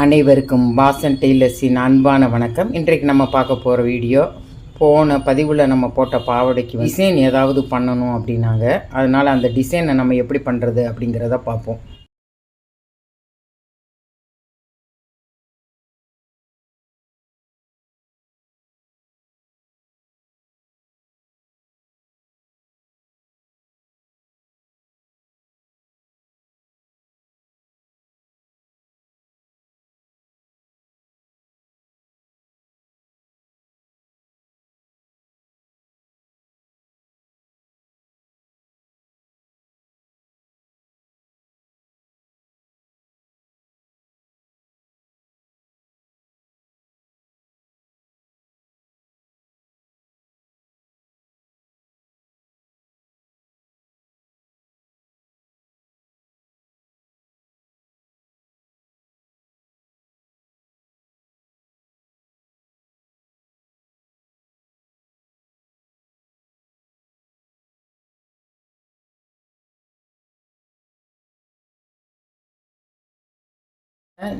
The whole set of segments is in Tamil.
அனைவருக்கும் வாசன் டெய்லர்ஸின் அன்பான வணக்கம். இன்றைக்கு நம்ம பார்க்க போகிற வீடியோ போன பதிவில் நம்ம போட்ட பாவாடைக்கு டிசைன் ஏதாவது பண்ணணும் அப்படின்னாங்க. அதனால் அந்த டிசைனை நம்ம எப்படி பண்ணுறது அப்படிங்கிறத பார்ப்போம்.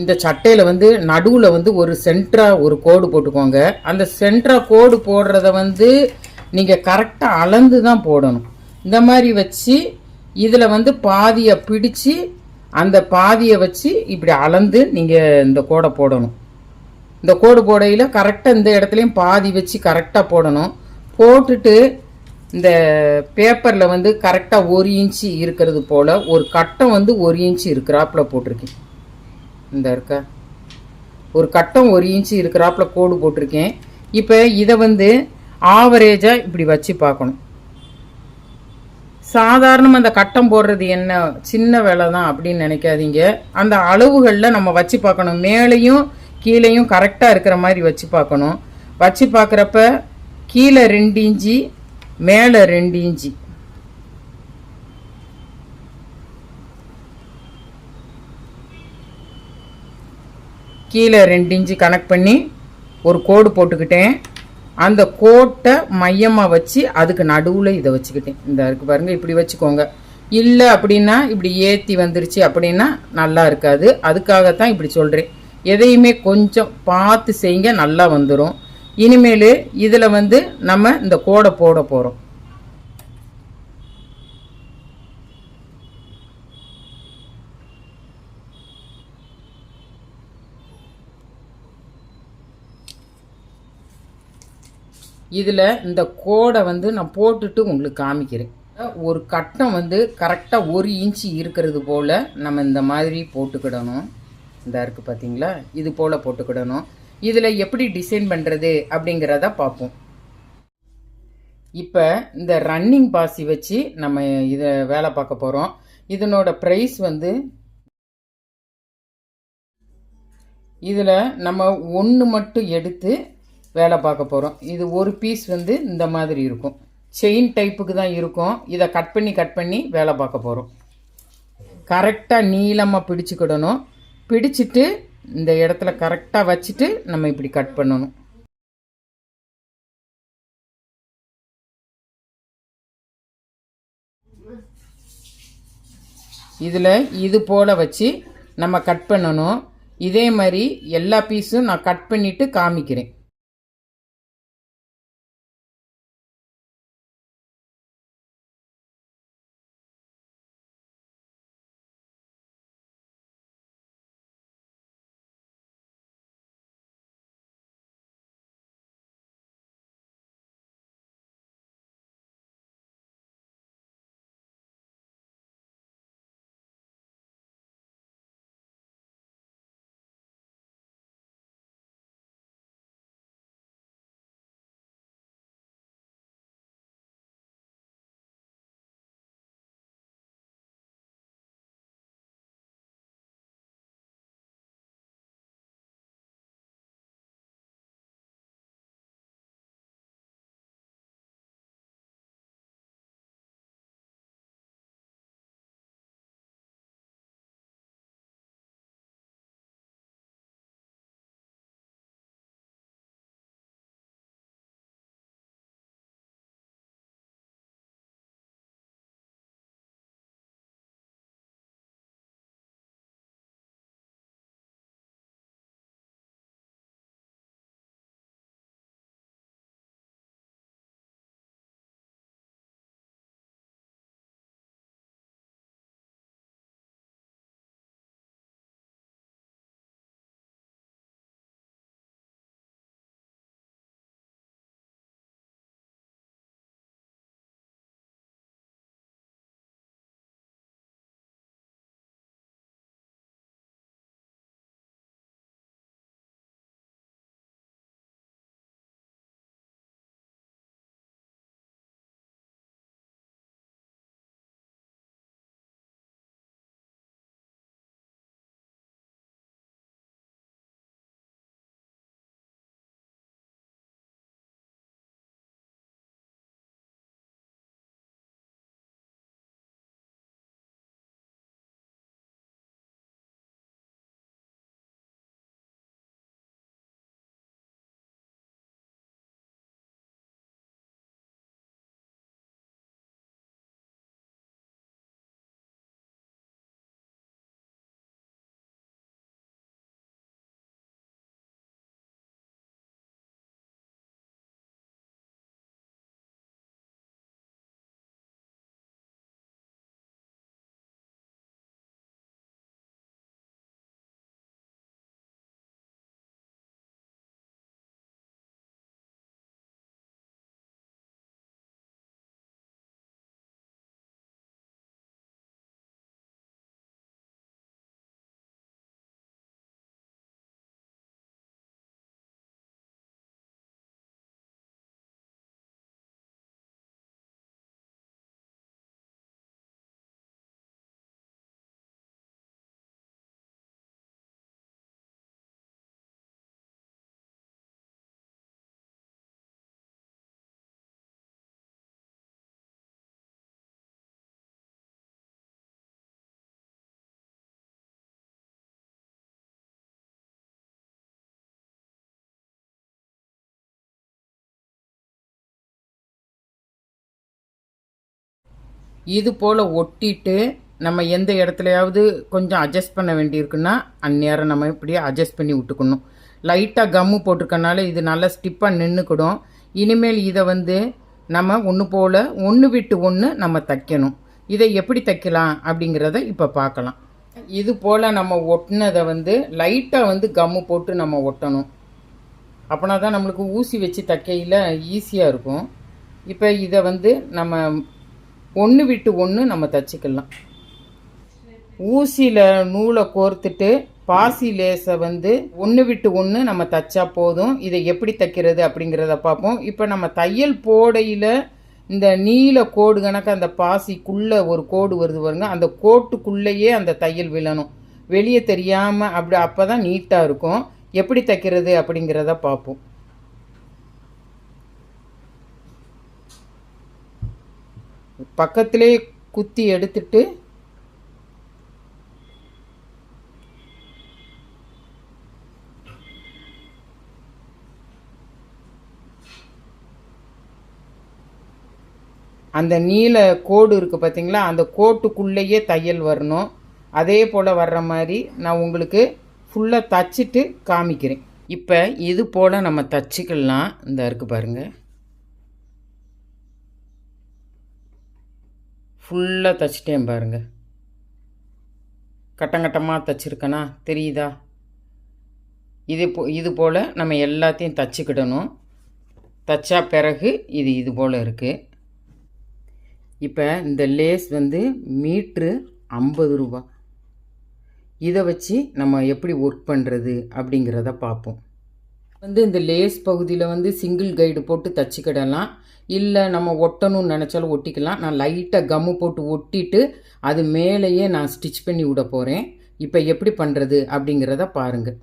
இந்த சட்டையில் வந்து நடுவில் வந்து ஒரு சென்ட்ரா ஒரு கோடு போட்டுக்கோங்க. அந்த சென்ட்ரா கோடு போடுறத வந்து நீங்கள் கரெக்டாக அளந்து தான் போடணும். இந்த மாதிரி வச்சு இதில் வந்து பாதியை பிடிச்சு அந்த பாதியை வச்சு இப்படி அளந்து நீங்கள் இந்த கோடை போடணும். இந்த கோடு போடையில் கரெக்டாக இந்த இடத்துலையும் பாதி வச்சு கரெக்டாக போடணும். போட்டுட்டு இந்த பேப்பரில் வந்து கரெக்டாக ஒரு இன்ச்சு இருக்கிறது போல் ஒரு கட்டம் வந்து ஒரு இன்ச்சு இருக்கிறாப்புல போட்டிருக்கேன். இந்த இருக்க. ஒரு கட்டம் ஒரு இன்ச்சு இருக்கிறாப்புல கோடு போட்டிருக்கேன். இப்போ இதை வந்து ஆவரேஜாக இப்படி வச்சு பார்க்கணும். சாதாரணமாக அந்த கட்டம் போடுறது என்ன? சின்ன வேலை தான் அப்படின்னு நினைக்காதீங்க. அந்த அளவுகளில் நம்ம வச்சு பார்க்கணும். மேலேயும் கீழேயும் கரெக்டாக இருக்கிற மாதிரி வச்சு பார்க்கணும். வச்சு பார்க்குறப்ப கீழே ரெண்டு இஞ்சி மேலே ரெண்டு இஞ்சி கீழே ரெண்டு இன்ச்சு கனெக்ட் பண்ணி ஒரு கோடு போட்டுக்கிட்டேன். அந்த கோட்டை மையமாக வச்சு அதுக்கு நடுவில் இதை வச்சுக்கிட்டேன். இந்த இருக்கு பாருங்கள் இப்படி வச்சுக்கோங்க. இல்லை அப்படின்னா இப்படி ஏற்றி வந்துருச்சு அப்படின்னா நல்லா இருக்காது. அதுக்காகத்தான் இப்படி சொல்கிறேன் எதையுமே கொஞ்சம் பார்த்து செய்யுங்க நல்லா வந்துடும் இனிமேல் இதில் வந்து நம்ம இந்த கோடை போட போகிறோம் இதில் இந்த கோடை வந்து நான் போட்டுட்டு உங்களுக்கு காமிக்கிறேன். ஒரு கட்டம் வந்து கரெக்டாக ஒரு இன்ச்சு இருக்கிறது போல் நம்ம இந்த மாதிரி போட்டுக்கிடணும். இந்த இருக்கு பார்த்தீங்களா இது போல் போட்டுக்கிடணும். இதில் எப்படி டிசைன் பண்ணுறது அப்படிங்கிறத பார்ப்போம். இப்போ இந்த ரன்னிங் பாசி வச்சு நம்ம இதை வேலை பார்க்க போகிறோம் இதனோட ப்ரைஸ் வந்து இதில் நம்ம ஒன்று மட்டும் எடுத்து வேலை பார்க்க போகிறோம் இது ஒரு பீஸ் வந்து இந்த மாதிரி இருக்கும். செயின் டைப்புக்கு தான் இருக்கும். இதை கட் பண்ணி கட் பண்ணி வேலை பார்க்க போகிறோம் கரெக்டாக நீளமாக பிடிச்சிக்கிடணும். பிடிச்சிட்டு இந்த இடத்துல கரெக்டாக வச்சுட்டு நம்ம இப்படி கட் பண்ணணும். இதில் இது போல் வச்சு நம்ம கட் பண்ணணும். இதே மாதிரி எல்லா பீஸும் நான் கட் பண்ணிவிட்டு காமிக்கிறேன். இது போல் ஒட்டிட்டு நம்ம எந்த இடத்துலையாவது கொஞ்சம் அட்ஜஸ்ட் பண்ண வேண்டியிருக்குன்னா அந்நேரம் நம்ம இப்படியே அட்ஜஸ்ட் பண்ணி விட்டுக்கணும். லைட்டாக கம்மு போட்டிருக்கனால இது நல்லா ஸ்டிப்பாக நின்றுக்கிடும் இனிமேல் இதை வந்து நம்ம ஒன்று போல் ஒன்று விட்டு ஒன்று நம்ம தைக்கணும். இதை எப்படி தைக்கலாம் அப்படிங்கிறத இப்போ பார்க்கலாம். இது போல் நம்ம ஒட்டினதை வந்து லைட்டாக வந்து கம்மு போட்டு நம்ம ஒட்டணும். அப்போனா தான் நம்மளுக்கு ஊசி வச்சு தைக்கையில் ஈஸியாக இருக்கும். இப்போ இதை வந்து நம்ம ஒன்று விட்டு ஒன்று நம்ம தச்சுக்கலாம். ஊசியில் நூலை கோர்த்துட்டு பாசி லேஸை வந்து ஒன்று விட்டு ஒன்று நம்ம தைச்சா போதும். இதை எப்படி தைக்கிறது அப்படிங்கிறத பார்ப்போம். இப்போ நம்ம தையல் போடையில் இந்த நீல கோடு கணக்கு அந்த பாசிக்குள்ளே ஒரு கோடு வருது பாருங்க. அந்த கோட்டுக்குள்ளேயே அந்த தையல் விழணும். வெளியே தெரியாமல் அப்படி அப்போ தான் நீட்டாக இருக்கும். எப்படி தைக்கிறது அப்படிங்கிறத பார்ப்போம். பக்கத்திலே குத்தி எடுத்துட்டு அந்த நீல கோடு இருக்குது பார்த்தீங்களா அந்த கோட்டுக்குள்ளேயே தையல் வரணும். அதே போல் வர்ற மாதிரி நான் உங்களுக்கு ஃபுல்லாக தச்சுட்டு காமிக்கிறேன். இப்போ இது போல் நம்ம தச்சுக்கலாம். இந்த இருக்குது பாருங்கள் ஃபுல்லாக தச்சிட்டேன் பாருங்கள் கட்டங்கட்டமாக தச்சிருக்கேனா? தெரியுதா? இது போ இது போல் நம்ம எல்லாத்தையும் தச்சுக்கிடணும். தச்சா பிறகு இது இது போல் இருக்குது இப்போ இந்த லேஸ் வந்து மீட்ரு ஐம்பது ரூபா. இதை வச்சு நம்ம எப்படி ஒர்க் பண்ணுறது அப்படிங்கிறத பார்ப்போம் வந்து இந்த லேஸ் பகுதியில் வந்து சிங்கிள் கைடு போட்டு தச்சுக்கிடலாம். இல்லை நம்ம ஒட்டணும்னு நினச்சாலும் ஒட்டிக்கலாம். நான் லைட்டாக கம்மு போட்டு ஒட்டிட்டு அது மேலேயே நான் ஸ்டிச் பண்ணி விட போகிறேன் இப்போ எப்படி பண்ணுறது அப்படிங்கிறத பாருங்கள்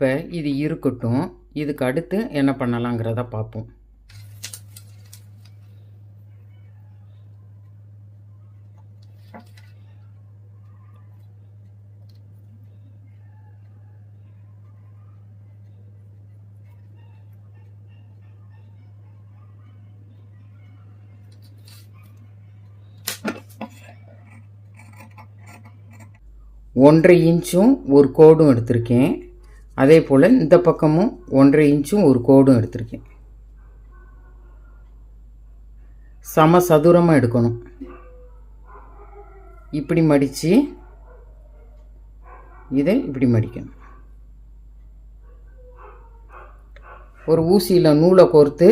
இப்போ இது இருக்கட்டும். இதுக்கு அடுத்து என்ன பண்ணலாங்கிறத பார்ப்போம் ஒன்றரை இன்ச்சும் ஒரு கோடும் எடுத்திருக்கேன். அதே போல் இந்த பக்கமும் ஒன்றரை இன்ச்சும் ஒரு கோடும் எடுத்திருக்கேன். சம சதுரமாக எடுக்கணும். இப்படி மடித்து இதை இப்படி மடிக்கணும். ஒரு ஊசியில் நூலை கோர்த்து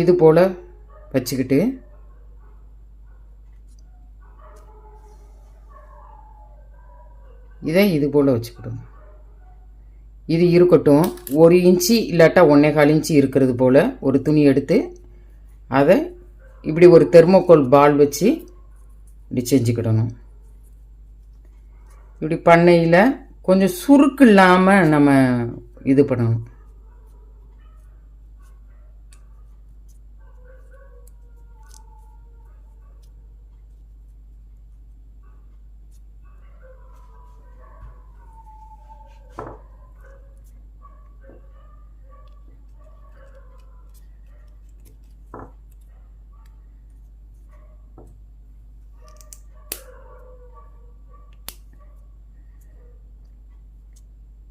இது போல் வச்சுக்கிட்டு இதை இது போல் வச்சுக்கிடுங்க இது இருக்கட்டும். ஒரு இன்ச்சு இல்லாட்டா ஒன்றே கால் இன்ச்சு இருக்கிறது போல் ஒரு துணி எடுத்து அதை இப்படி ஒரு தெர்மோகோல் பால் வச்சு இப்படி செஞ்சுக்கிடணும். இப்படி பண்ணையில் கொஞ்சம் சுருக்கு இல்லாமல் நம்ம இது பண்ணணும்.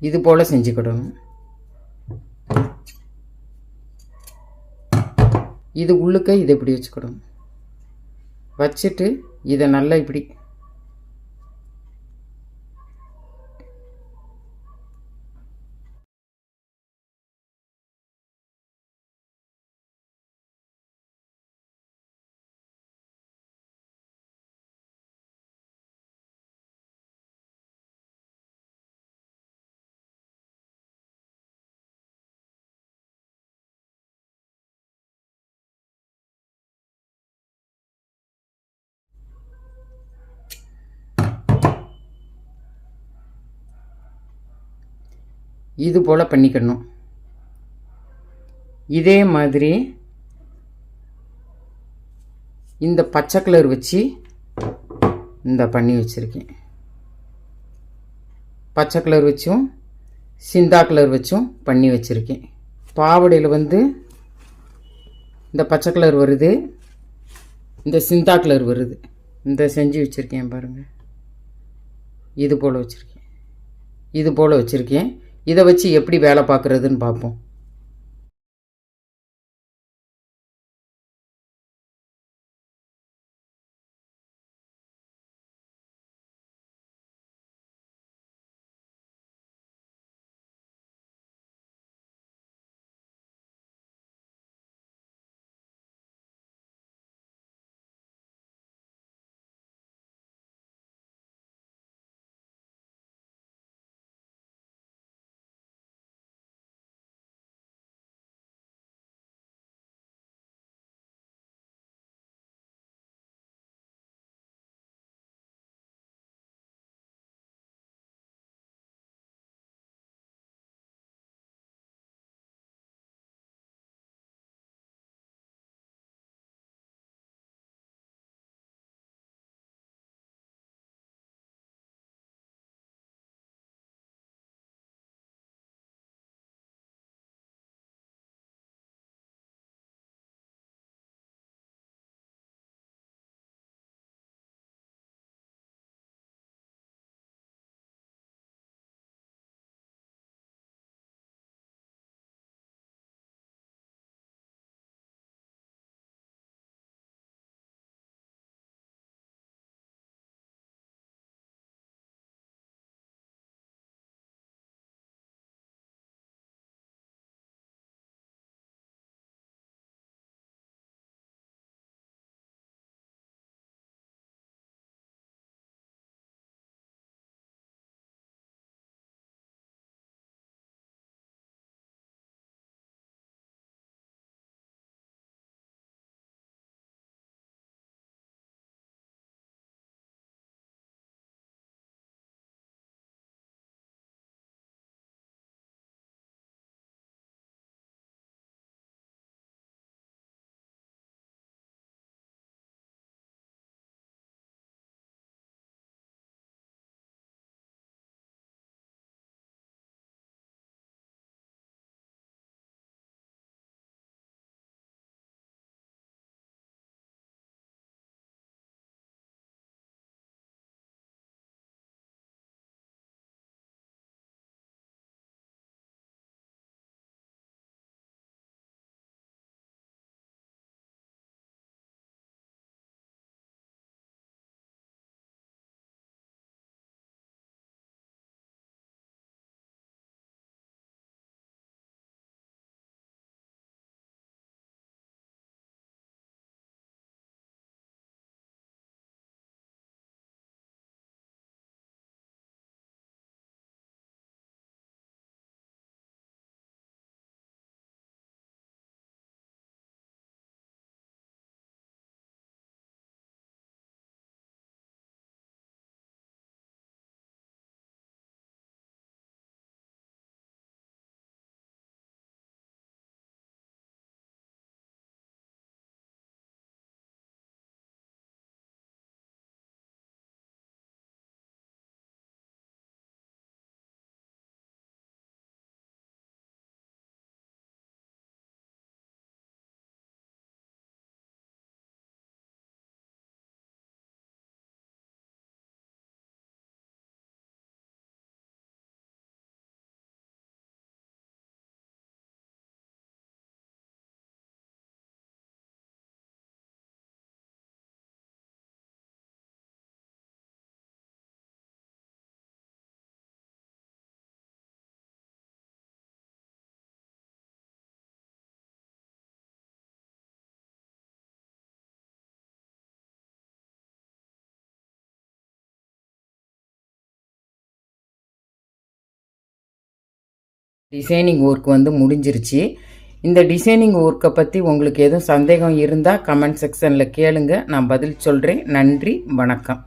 இது போல் செஞ்சுக்கிடணும். இது உள்ளுக்க இதை இப்படி வச்சுக்கிடணும். வச்சுட்டு இதை நல்லா இப்படி இது போல் பண்ணிக்கணும். இதே மாதிரி இந்த பச்சை கலர் வச்சு இந்த பண்ணி வச்சுருக்கேன். பச்சை கலர் வச்சும் சிந்தா கலர் வச்சும் பண்ணி வச்சுருக்கேன். பாவடையில் வந்து இந்த பச்சை கலர் வருது இந்த சிந்தா கலர் வருது. இந்த செஞ்சு வச்சுருக்கேன் பாருங்கள் இது போல் வச்சுருக்கேன். இது போல் வச்சுருக்கேன். இதை வச்சு எப்படி வேலை பார்க்குறதுன்னு பார்ப்போம். டிசைனிங் ஒர்க் வந்து முடிஞ்சிருச்சு. இந்த டிசைனிங் ஒர்க்கை பற்றி உங்களுக்கு எதுவும் சந்தேகம் இருந்தால் கமெண்ட் செக்ஷனில் கேளுங்க. நான் பதில் சொல்கிறேன் நன்றி. வணக்கம்.